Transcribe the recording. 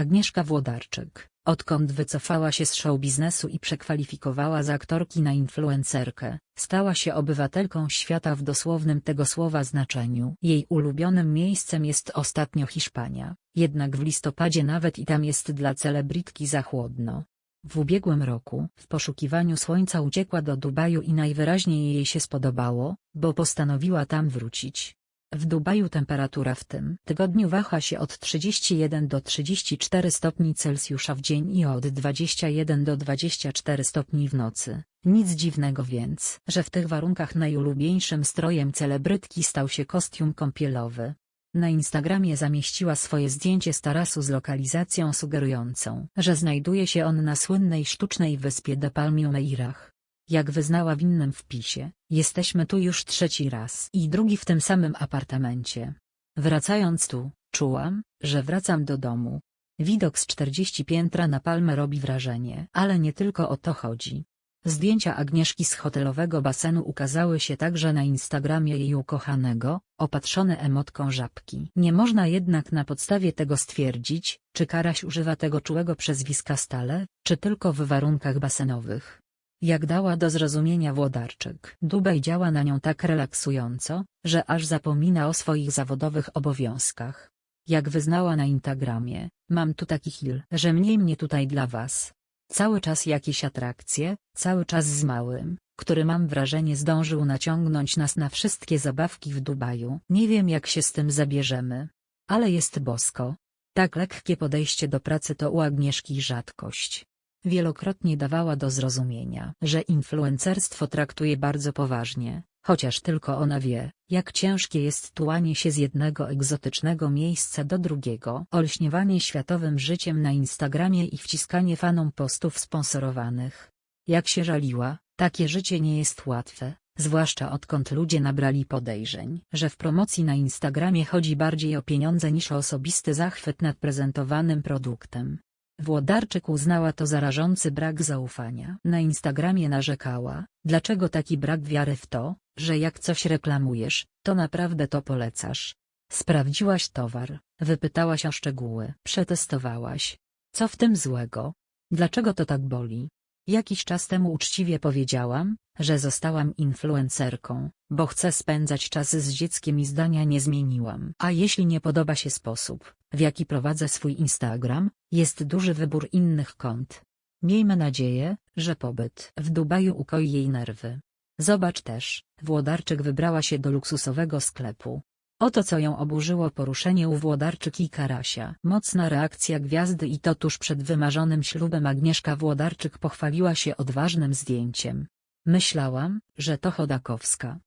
Agnieszka Włodarczyk, odkąd wycofała się z showbiznesu i przekwalifikowała z aktorki na influencerkę, stała się obywatelką świata w dosłownym tego słowa znaczeniu. Jej ulubionym miejscem jest ostatnio Hiszpania, jednak w listopadzie nawet i tam jest dla celebrytki za chłodno. W ubiegłym roku, w poszukiwaniu słońca uciekła do Dubaju i najwyraźniej jej się spodobało, bo postanowiła tam wrócić. W Dubaju temperatura w tym tygodniu waha się od 31 do 34 stopni Celsjusza w dzień i od 21 do 24 stopni w nocy. Nic dziwnego więc, że w tych warunkach najulubieńszym strojem celebrytki stał się kostium kąpielowy. Na Instagramie zamieściła swoje zdjęcie z tarasu z lokalizacją sugerującą, że znajduje się on na słynnej sztucznej wyspie de Palmiomeirach. Jak wyznała w innym wpisie, jesteśmy tu już trzeci raz i drugi w tym samym apartamencie. Wracając tu, czułam, że wracam do domu. Widok z 40 piętra na palmę robi wrażenie, ale nie tylko o to chodzi. Zdjęcia Agnieszki z hotelowego basenu ukazały się także na Instagramie jej ukochanego, opatrzone emotką żabki. Nie można jednak na podstawie tego stwierdzić, czy Karaś używa tego czułego przezwiska stale, czy tylko w warunkach basenowych. Jak dała do zrozumienia Włodarczyk, Dubaj działa na nią tak relaksująco, że aż zapomina o swoich zawodowych obowiązkach. Jak wyznała na Instagramie, mam tu taki hil, że mniej mnie tutaj dla was. Cały czas jakieś atrakcje, cały czas z małym, który mam wrażenie zdążył naciągnąć nas na wszystkie zabawki w Dubaju. Nie wiem jak się z tym zabierzemy. Ale jest bosko. Tak lekkie podejście do pracy to u Agnieszki rzadkość. Wielokrotnie dawała do zrozumienia, że influencerstwo traktuje bardzo poważnie, chociaż tylko ona wie, jak ciężkie jest tułanie się z jednego egzotycznego miejsca do drugiego, olśniewanie światowym życiem na Instagramie i wciskanie fanom postów sponsorowanych. Jak się żaliła, takie życie nie jest łatwe, zwłaszcza odkąd ludzie nabrali podejrzeń, że w promocji na Instagramie chodzi bardziej o pieniądze niż o osobisty zachwyt nad prezentowanym produktem. Włodarczyk uznała to za rażący brak zaufania. Na Instagramie narzekała, dlaczego taki brak wiary w to, że jak coś reklamujesz, to naprawdę to polecasz. Sprawdziłaś towar, wypytałaś o szczegóły, przetestowałaś. Co w tym złego? Dlaczego to tak boli? Jakiś czas temu uczciwie powiedziałam, że zostałam influencerką, bo chcę spędzać czas z dzieckiem i zdania nie zmieniłam. A jeśli nie podoba się sposób, w jaki prowadzę swój Instagram, jest duży wybór innych kont. Miejmy nadzieję, że pobyt w Dubaju ukoi jej nerwy. Zobacz też, Włodarczyk wybrała się do luksusowego sklepu. Oto co ją oburzyło poruszenie u Włodarczyk i Karasia. Mocna reakcja gwiazdy i to tuż przed wymarzonym ślubem Agnieszka Włodarczyk pochwaliła się odważnym zdjęciem. Myślałam, że to Chodakowska.